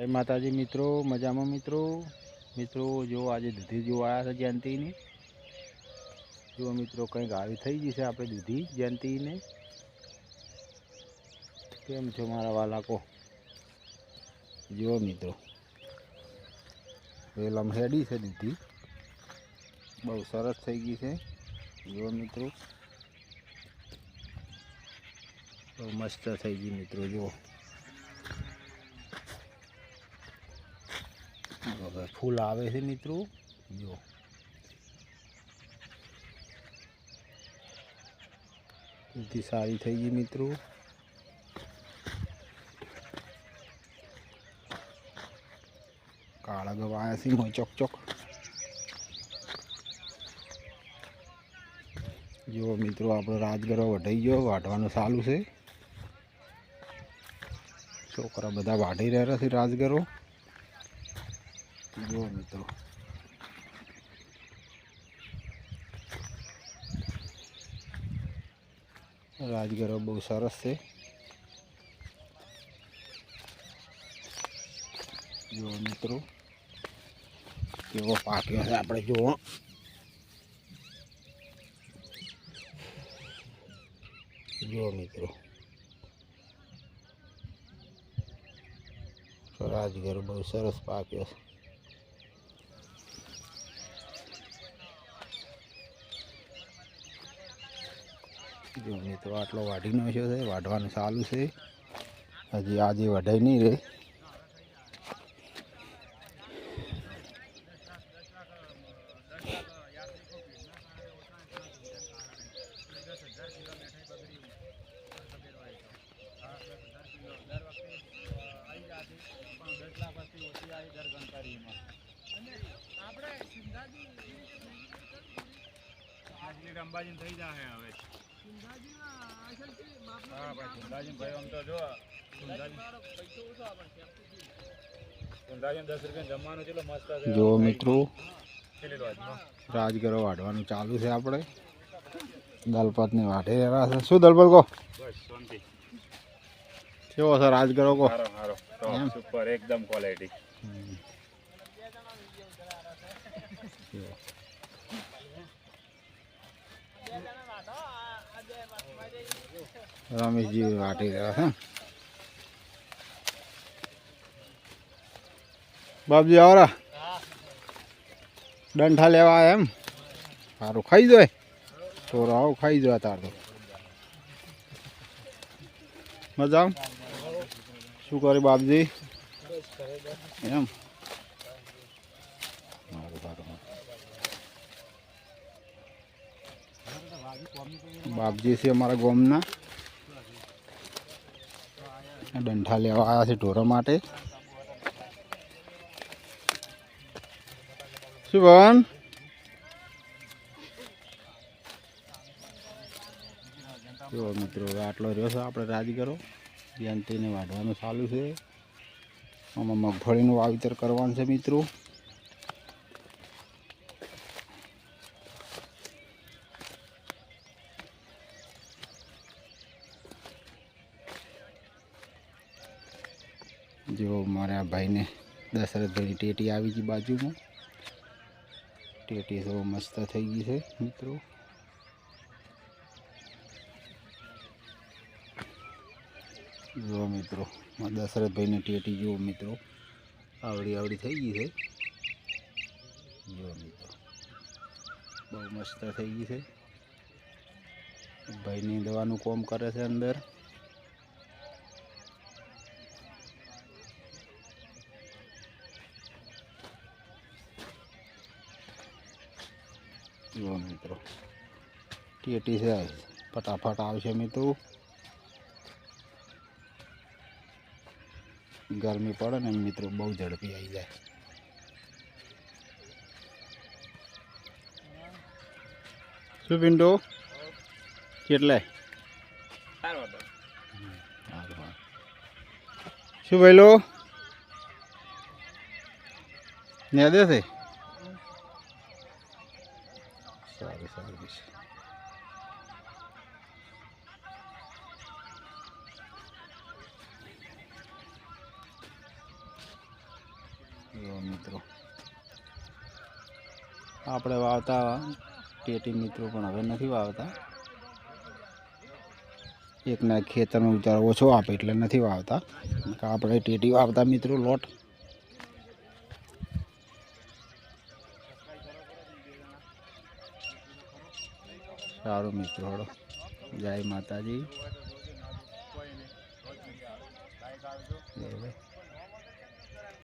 જય માતાજી મિત્રો, મજામાં મિત્રો? મિત્રો, જો આજે દૂધી જો આવ્યા છે જયંતીની. જો મિત્રો કંઈક આવી થઈ ગઈ છે આપણે દૂધી જયંતિને. કેમ છો મારા વાલાકો? જુઓ મિત્રો. એ હેડી છે દૂધી. બહુ સરસ થઈ ગઈ છે. જુઓ મિત્રો. બહુ મસ્ત થઈ ગઈ મિત્રો, જુઓ હવે ફૂલ આવે છે મિત્રો. જો. દૂધી સારી થઈ ગઈ મિત્રો. કાળા ગવાયા છે મોય ચોક ચોક. જો મિત્રો, આપણો રાજગરો વઢાઈ ગયો, વાઢવાનું ચાલુ છે. છોકરા બધા વાઢી રહ્યા છે રાજગરો. જુઓ મિત્રો રાજગરો બહુ સરસ છે જુઓ મિત્રો કેવો પાક્યો છે આપણે જુઓ જુઓ મિત્રો રાજગરો બહુ સરસ પાક્યો છે જો મિત્રો આટલો વાઢી નાખ્યો છે વાઢવાનું ચાલુ છે. હજી આજે વઢાઈ નહીં રે અંબાજી થઈ જાય હવે. હા ભાઈ સુંદાજી ભાઈ આમ તો જો સુંદાજી દસ રૂપિયા જમવાનું કેટલો મસ્ત જો મિત્રો રાજગરો વાઢવાનું ચાલુ છે આપણે. દલપતને વાઢે રહ્યા છે. શું દલપત કહો? કેવો છે રાજગરો કહો? સુપર એકદમ ક્વોલિટી હમ. જો. રમેશજી વાટી રહ્યા છે. બાપજી આવરા ડંઠા લેવા એમ? સારું ખાઈ જોય. છોરો આવું, ખાઈ જોયા તાર તો. મજા? શું કરે બાપજી? એમ? બાપજી છે અમારા ગામના. ડંઠા લેવા આવ્યા છે ઢોરો માટે. શું ભવન મિત્રો આટલો રહ્યો છે આપણે રાજીગરો. જયંતીને વાઢવાનું ચાલુ છે. આમાં મગફળીનું વાવેતર કરવાનું છે મિત્રો. જો મારા ભાઈને દશરથભાઈની ટેટી આવી ગઈ બાજુમાં. ટેટી તો મસ્ત થઈ ગઈ છે, મિત્રો. જુઓ મિત્રો દશરથભાઈની ટેટી જુઓ મિત્રો. આવડી આવડી થઈ ગઈ છે. જુઓ મિત્રો, બહુ મસ્ત થઈ ગઈ છે. ભાઈની દવાનું કોમ કરે છે અંદર. જુઓ મિત્રો ટેટી છે. ફટાફટ આવશે મિત્રો. ગરમી પડે ને મિત્રો બહુ ઝડપી આવી જાય. શું પિંડો કેટલે? શું ભાઈલો ને દે છે? સારું સારું છે મિત્રો આપણે વાવતા ટેટી મિત્રો પણ હવે નથી વાવતા. એકના ખેતરનો ઉતારો ઓછો આપે એટલે નથી વાવતા. આપણે ટેટી વાવતા મિત્રો લોટ. સારું મિત્રો હળો જય માતાજી.